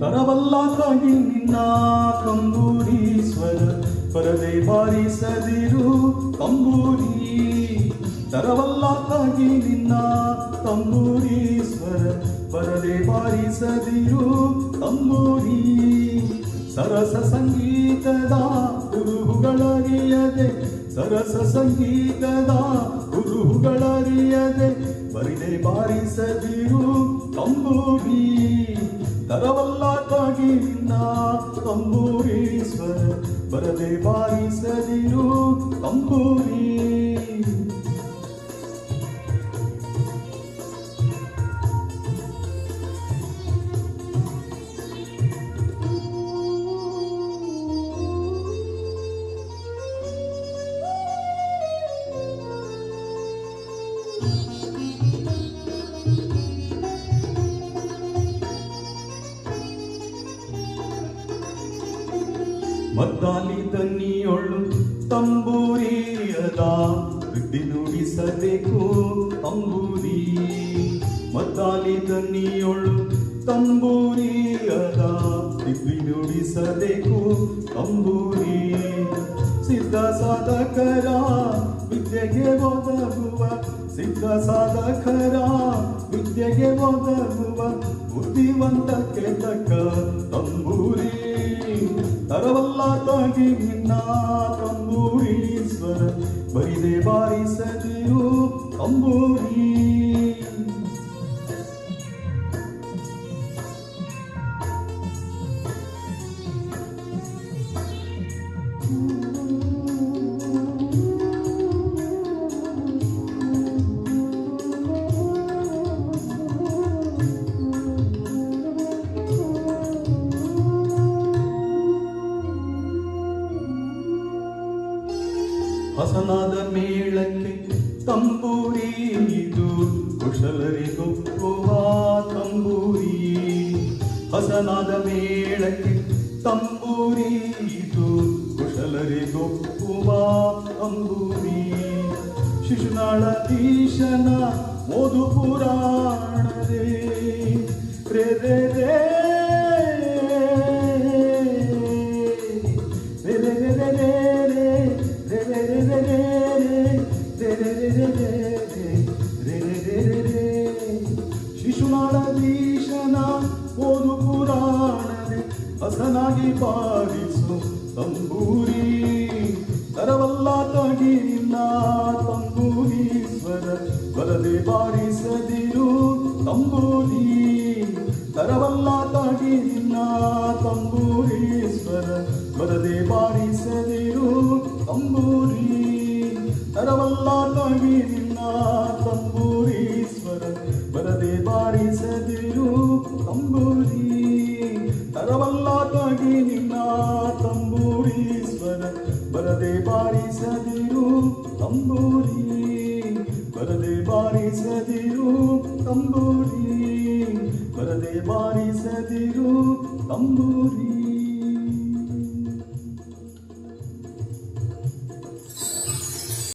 ತರವಲ್ಲಾಗಿ ನಿನ್ನ ಕಂಬೂರೀಶ್ವರ ಪರದೆ ಬಾರಿಸದಿರು ತಂಬೂರಿ ತರವಲ್ಲಾಗಿ ನಿನ್ನ ತಂಬೂರೀಶ್ವರ ಪರದೆ ಬಾರಿಸದಿರು ತಂಬೂರಿ ಸರಸ ಸಂಗೀತದ ಗುರುಗಳರಿಯದೆ ಸರಸ ಸಂಗೀತದ ಗುರುಗಳರಿಯದೆ ಬರಿದೆ ಬಾರಿಸದಿರು ತಂಬೂರಿ ನಿನ್ನ ತಂಬೂರೀಶ್ವರ ಬರದೆ ಬಾರಿಸದಿರು ತಂಬೂರಿ ಮದ್ದಾಲಿ ತನ್ನಿಯೊಳ್ಳು ತಂಬೂರಿಯದ ವೃದ್ಧಿ ನುಡಿಸಬೇಕು ತಂಬೂರಿ. ಮದ್ದಾಲಿ ತನ್ನಿಯೊಳ್ಳು ತಂಬೂರಿಯದ ವೃದ್ಧಿ ನುಡಿಸಬೇಕು ತಂಬೂರಿ. ಸಿದ್ಧ ಸಾಧಕರ ವಿದ್ಯೆಗೆ ಒದಗುವ, ಸಿದ್ಧ ಸಾಧಕರ ವಿದ್ಯೆಗೆ ಒದಗುವ ಬುದ್ಧಿವಂತಕ್ಕೆ ತಕ್ಕ ತಂಬೂರಿ. ತರವಲ್ಲಾಗಿ ನಿನ್ನ ತಂಬೂರೀಶ್ವರ ಬರಿದೆ ಬಾರಿಸದಿರು ತಂಬೂರಿ. ಹಸನಾದ ಮೇಳಕ್ಕೆ ತಂಬೂರಿ ಇದು. ಕುಶಲರಿಗೊಪ್ಪುವ ತಂಬೂರಿ. ಹಸನಾದ ಮೇಳಕ್ಕೆ ತಂಬೂರಿ ಇದು. ಕುಶಲರಿಗೊಪ್ಪುವ ತಂಬೂರಿ. ಶಿಶುನಾಳಧೀಶನ ಓದು ಪುರಾಣರೇ ರೇ ರೇ ನಿನ್ನ ತಂಬೂರೀಶ್ವರ ಬರದೆ ಬಾರಿಸದಿರು ತಂಬೂರಿ. ತರವಲ್ಲ ತಾಡಿ ನಿನ್ನ ತಂಬೂರೀಶ್ವರ ಬರದೆ ಬಾರಿಸದಿರು ತಂಬೂರಿ. ತರವಲ್ಲ ತಾಡಿ ನಿನ್ನ ತಂಬೂರೀಶ್ವರ ಬರದೆ ಬಾರಿಸದಿರು ತಂಬೂರಿ. ತರವಲ್ಲ ತಂಬೂರಿ ಬರದೆ ಬಾರಿಸದಿರು ತಂಬೂರಿ ಬರದೆ ಬಾರಿಸದಿರು ತಂಬೂರಿ